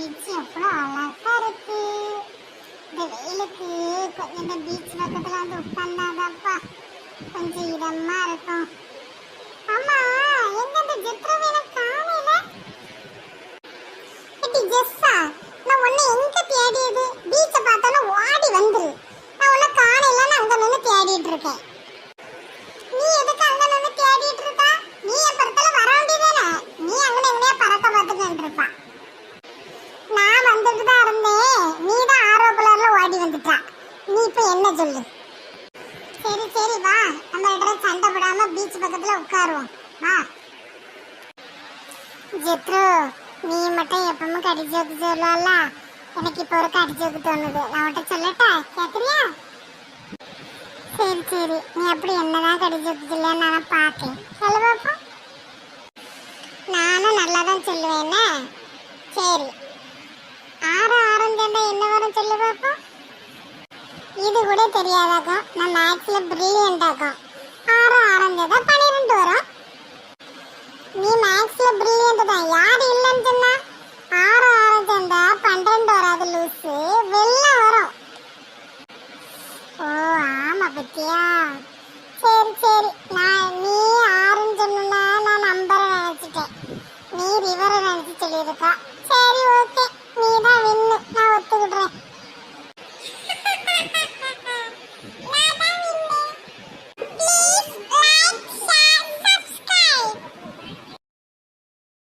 Beach எவ்வளோ அழகா இருக்கு. இந்த வெயிலுக்கு கொஞ்சம் இந்த பீச் பக்கத்துல வந்து உட்கார்ந்தாதாப்பா கொஞ்சம் இதமா இருக்கும். ஆமா எங்க இந்த ஜித்ரவேல காணல? எட்டி ஜெஸ்ஸா நான் உன்னை எங்க தேடியது? பீச்சை பார்த்தாலும் ஓடி வந்துரு. நான் உன்னை காணலன்னு நான் அங்க நின்று தேடிட்டு இருக்கேன் நீ எதுக்கு அங்க நின்று தேடிட்டு இருக்கா நீ என் படத்துல வர வேண்டியதானே நீ அங்க எங்கனையா பறக்க பார்த்துட்டு இருப்பா நான் வந்துட்டு தான் இருந்தேன் நீ தான் ஆரோ கலர்ல ஓடி வந்துட்டா நீ இப்ப என்ன சொல்லு. சரி சரி வா. நம்ம ரெண்டு சண்டை போடாம பீச் பக்கத்துல உட்காருவோம். வா. ஜெத்ரு நீ மட்டும் எப்பவுமே கடி ஜோக்கு சொல்லல எனக்கு இப்போ ஒரு கடி ஜோக்கு தோணுது. நான் சொல்லட்டா? கேக்குறியா? சரி சரி. நீ அப்படி என்னதான் கடி ஜோக்கு சொல்ல நான் பார்க்கேன் சொல்ல பாப்போம். நானும் நல்லா தான் சொல்லுவேன்னு சரி. ஆறு ஆரஞ்சண்டா என்ன வரும் சொல்லு பாப்போம். இது கூட தெரியாதாக்கா நான் மேக்ஸ்ல பிரில்லியன்ட் ஆக்கும் ஆறு ஆரஞ்சதா பன்னிரெண்டு வரும். நீ மேக்ஸ்ல பிரில்லியன்ட் தான். யார் இல்லைன்னு சொன்னா? ஆறு ஆரஞ்சண்டா பன்னிரெண்டு வராது லூசு. வெள்ளம் வரும். ஓ ஆமா பத்தியா? சரி சரி. நான் நீ ஆறுன்னு சொன்னா நான் நம்பரை நினைச்சிட்டேன். நீ ரிவரை நினைச்சு சொல்லியிருக்கா. சரி ஓகே நீ தான்